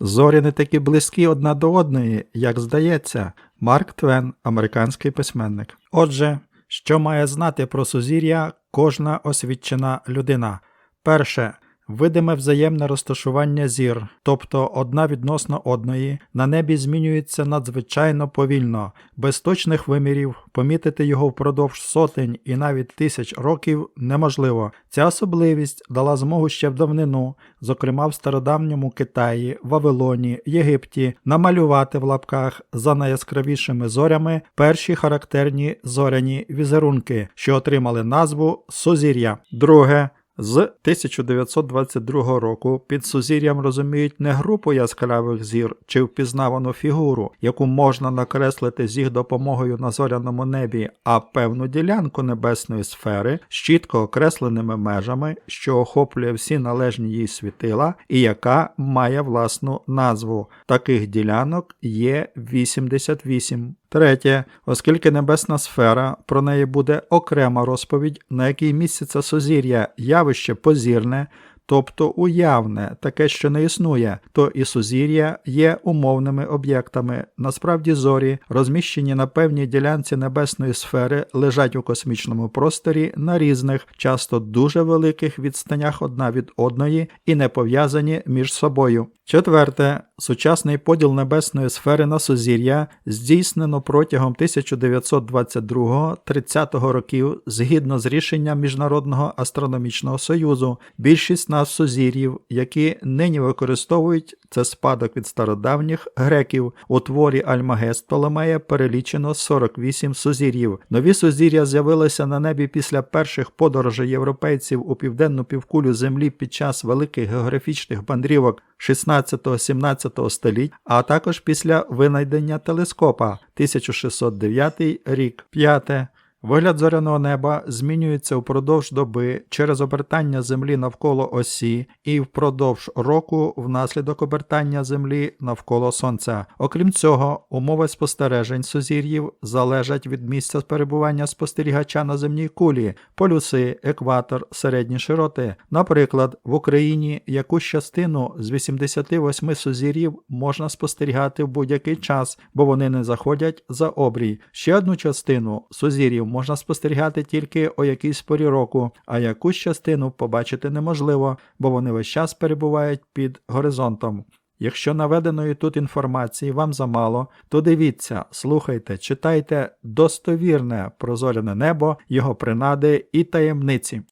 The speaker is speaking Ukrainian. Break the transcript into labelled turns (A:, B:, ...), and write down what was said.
A: Зорі не такі близькі одна до одної, як здається. Марк Твен, американський письменник. Отже, що має знати про сузір'я кожна освічена людина? Перше. Видиме взаємне розташування зір, тобто одна відносно одної, на небі змінюється надзвичайно повільно, без точних вимірів, помітити його впродовж сотень і навіть тисяч років неможливо. Ця особливість дала змогу ще в давнину, зокрема в стародавньому Китаї, Вавилоні, Єгипті, намалювати в лапках за найяскравішими зорями перші характерні зоряні візерунки, що отримали назву Сузір'я. Друге. З 1922 року під сузір'ям розуміють не групу яскравих зір чи впізнавану фігуру, яку можна накреслити з їх допомогою на зоряному небі, а певну ділянку небесної сфери з чітко окресленими межами, що охоплює всі належні їй світила, і яка має власну назву. Таких ділянок є 88. Третє, оскільки небесна сфера, про неї буде окрема розповідь, на якій місяця сузір'я явище позірне, тобто уявне, таке, що не існує, то і сузір'я є умовними об'єктами. Насправді зорі, розміщені на певній ділянці небесної сфери, лежать у космічному просторі на різних, часто дуже великих відстанях одна від одної і не пов'язані між собою. Четверте, сучасний поділ небесної сфери на сузір'я здійснено протягом 1922-30 років згідно з рішенням Міжнародного астрономічного союзу. Більшість нас сузір'їв, які нині використовують це спадок від стародавніх греків. У творі Альмагест Птолемея перелічено 48 сузір'їв. Нові сузір'я з'явилися на небі після перших подорожей європейців у південну півкулю Землі під час великих географічних мандрівок 16-17 століть, а також після винайдення телескопа 1609 рік. П'яте. Вигляд зоряного неба змінюється впродовж доби через обертання Землі навколо осі і впродовж року внаслідок обертання Землі навколо Сонця. Окрім цього, умови спостережень сузір'їв залежать від місця перебування спостерігача на земній кулі, полюси, екватор, середні широти. Наприклад, в Україні якусь частину з 88 сузір'їв можна спостерігати в будь-який час, бо вони не заходять за обрій. Ще одну частину сузір'їв можна спостерігати тільки о якійсь порі року, а якусь частину побачити неможливо, бо вони весь час перебувають під горизонтом. Якщо наведеної тут інформації вам замало, то дивіться, слухайте, читайте достовірне прозоряне небо, його принади і таємниці.